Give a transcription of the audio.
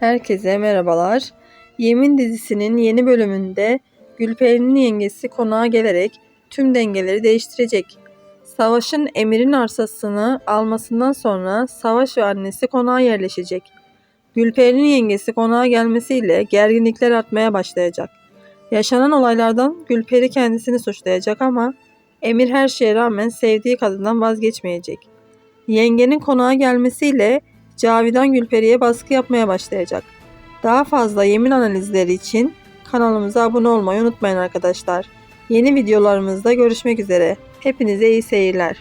Herkese merhabalar. Yemin dizisinin yeni bölümünde Gülperi'nin yengesi konağa gelerek tüm dengeleri değiştirecek. Savaş'ın Emir'in arsasını almasından sonra Savaş ve annesi konağa yerleşecek. Gülperi'nin yengesi konağa gelmesiyle gerginlikler artmaya başlayacak. Yaşanan olaylardan Gülperi kendisini suçlayacak ama Emir her şeye rağmen sevdiği kadından vazgeçmeyecek. Yengenin konağa gelmesiyle Cavidan Gülperi'ye baskı yapmaya başlayacak. Daha fazla yemin analizleri için kanalımıza abone olmayı unutmayın arkadaşlar. Yeni videolarımızda görüşmek üzere. Hepinize iyi seyirler.